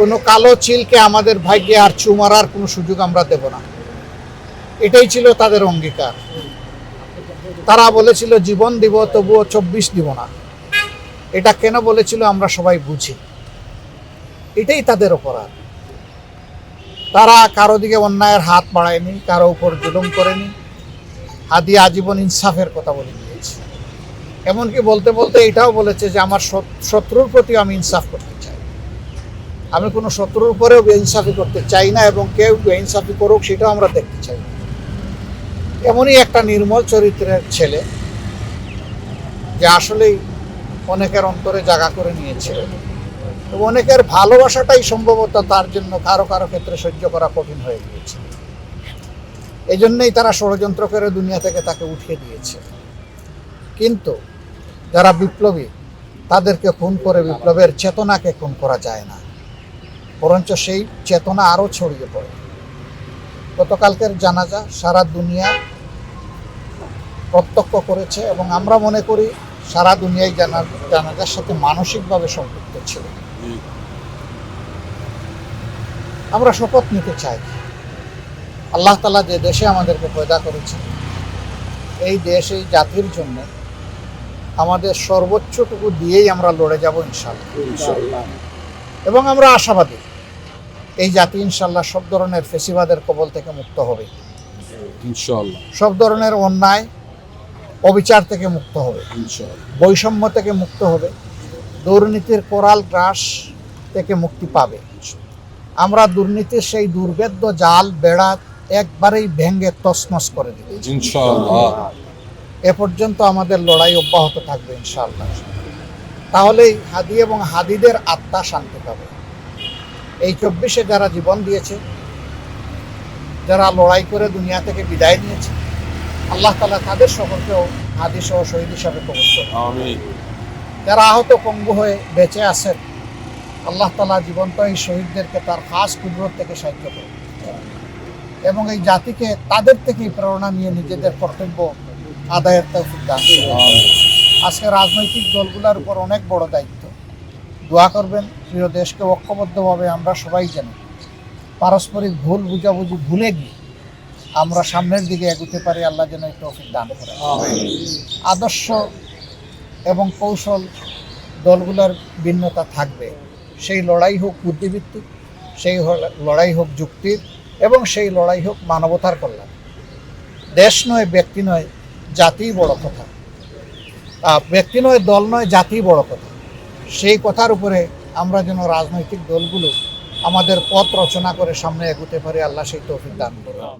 কোনো কালো চিলকে আমাদের ভাগ্যে আর চু মারার কোনো সুযোগ আমরা দেব না। এটাই ছিল তাদের অঙ্গীকার। তারা বলেছিল, জীবন দিব, তবুও চব্বিশ দিব না। এটা কেন বলেছিল আমরা সবাই বুঝি। এটাই তাদের অপরাধ। তারা কারও দিকে অন্যায়ের হাত বাড়ায়নি, কারও উপর জুলুম করেনি। আদি আজীবন ইনসাফের কথা বলে দিয়েছে। এমনকি বলতে বলতে এটাও বলেছে যে, আমার শত্রুর প্রতি আমি ইনসাফ করতে চাই। আমি কোনো শত্রুর উপরেও বেইনসাফি করতে চাই না এবং কেউ বেইনসাফি করুক, সেটাও আমরা দেখতে চাই। না। এমনই একটা নির্মল চরিত্রের ছেলে, যে আসলেই অনেকের অন্তরে জায়গা করে নিয়েছে। এবং অনেকের ভালোবাসাটাই সম্ভবত তার জন্য কারও কারও ক্ষেত্রে সহ্য করা কঠিন হয়ে গিয়েছে। এই জন্যই তারা ষড়যন্ত্র করে দুনিয়া থেকে তাকে উঠিয়ে দিয়েছে। কিন্তু যারা বিপ্লবী, তাদেরকে খুন করে বিপ্লবের চেতনাকে খুন করা যায় না। বরঞ্চ সেই চেতনা আরও ছড়িয়ে পড়ে। গতকালকের জানাজা সারা দুনিয়া প্রত্যক্ষ করেছে এবং আমরা মনে করি সারা দুনিয়ায় জানা জানাজার সাথে মানসিকভাবে সম্পৃক্ত ছিল। আমরা শপথ নিতে চাই। আল্লাহ তালা যে দেশে আমাদেরকে পয়দা করেছেন এই দেশ এই জাতির জন্য আমাদের সর্বোচ্চটুকু দিয়েই আমরা লড়ে যাব ইনশাল্লাহ এবং আমরা আশাবাদী। এই জাতি ইনশাল্লাহ সব ধরনের ফেসিবাদের কবল থেকে মুক্ত হবে। সব ধরনের অন্যায় অবিচার থেকে মুক্ত হবে। বৈষম্য থেকে মুক্ত হবে। দুর্নীতির কোরাল গ্রাস থেকে মুক্তি পাবে। আমরা দুর্নীতির সেই দুর্বেদ্য জাল বেড়া একবারেই ভেঙে তছনছ করে দেব। এ পর্যন্ত আমাদের লড়াই অব্যাহত থাকবে ইনশাল্লাহ। তাহলেই হাদি এবং হাদিদের আত্মা শান্তি পাবে। এই চব্বিশে যারা জীবন দিয়েছে যারা লড়াই করে দুনিয়া থেকে বিদায় নিয়েছে আল্লাহ তালা তাদের সকলকেও হাদি সহ শহীদ হিসাবে। যারা আহত পঙ্গু হয়ে বেঁচে আছেন আল্লাহ তালা জীবন্ত এই শহীদদেরকে তার খাস কুদরত থেকে সাহায্য করে এবং এই জাতিকে তাদের থেকেই প্রেরণা নিয়ে নিজেদের কর্তব্য আদায়ের তৌফিক দান আজকে রাজনৈতিক দলগুলোর উপর অনেক বড় দায়িত্ব। দোয়া করবেন, প্রিয় দেশকে ঐক্যবদ্ধভাবে আমরা সবাই জানি। পারস্পরিক ভুল, বুঝাবুঝি ভুলে গিয়ে আমরা সামনের দিকে এগোতে পারি, আল্লাহ যেন এই তৌফিক দান করেন আদর্শ এবং কৌশল দলগুলোর ভিন্নতা থাকবে। সেই লড়াই হোক বুদ্ধিভিত্তিক সেই লড়াই হোক যুক্তির এবং সেই লড়াই হোক মানবতার কল্যাণ। দেশ নয়, ব্যক্তি নয় জাতিই বড় কথা। ব্যক্তি নয়, দল নয়, জাতি বড় কথা। সেই কথার উপরে আমরা যেন রাজনৈতিক দলগুলো আমাদের পথ রচনা করে সামনে এগোতে পারি, আল্লাহ সেই তৌফিক দান করুন।